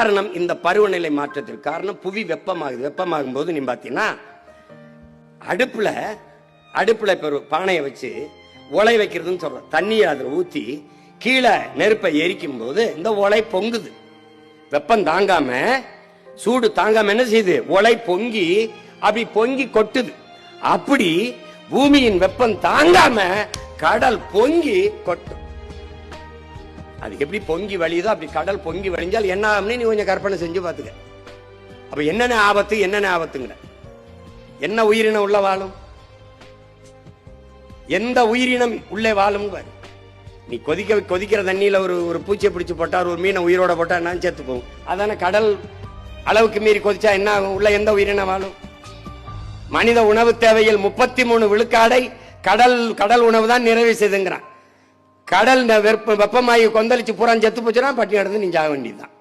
காரணம் இந்த பருவநிலை மாற்றத்திற்கு காரணம் புவி வெப்பமாகுது. வெப்பமாகும் போது நீ பார்த்தீங்கன்னா அடுப்புல அடுப்புல இப்போ பானையை வச்சு உலை வைக்கிறதுன்னு சொல்றோம். தண்ணியை அதுல ஊத்தி கீழே நெருப்பை எரிக்கும் போது இந்த உலை பொங்குது. வெப்பம் தாங்காம சூடு தாங்காம என்ன செய்யுது? உலை பொங்கி அப்படி பொங்கி கொட்டுது. அப்படி பூமியின் வெப்பம் தாங்காம கடல் பொங்கி கொட்டும். அது எப்படி பொங்கி வழியுதோ அப்படி கடல் பொங்கி வழிஞ்சால் என்ன ஆகும்னு நீ கொஞ்சம் கற்பனை செஞ்சு பார்த்துக்க. அப்ப என்னென்ன ஆபத்து என்னென்ன ஆபத்துங்கிற. என்ன உயிரினம் உள்ள வாழும்? எந்த உயிரினம் உள்ளே வாழும் பாரு. நீ கொதிக்க கொதிக்கிற தண்ணியில ஒரு ஒரு பூச்சியை பிடிச்சு போட்டா ஒரு மீனை உயிரோட போட்டா என்ன சேர்த்து போகும். அதான கடல் அளவுக்கு மீறி கொதிச்சா என்ன ஆகும்? உள்ள எந்த உயிரினம் வாழும்? மனித உணவு தேவையில் முப்பத்தி மூணு விழுக்காடை கடல் கடல் உணவு தான் நிறைவு செய்துங்கிறான். கடல் ந- வெப்ப வெப்பமாயி கொந்தளிச்சு புறம் செத்து போச்சுன்னா பட்டி நடந்து நீ சாக வேண்டியதுதான்.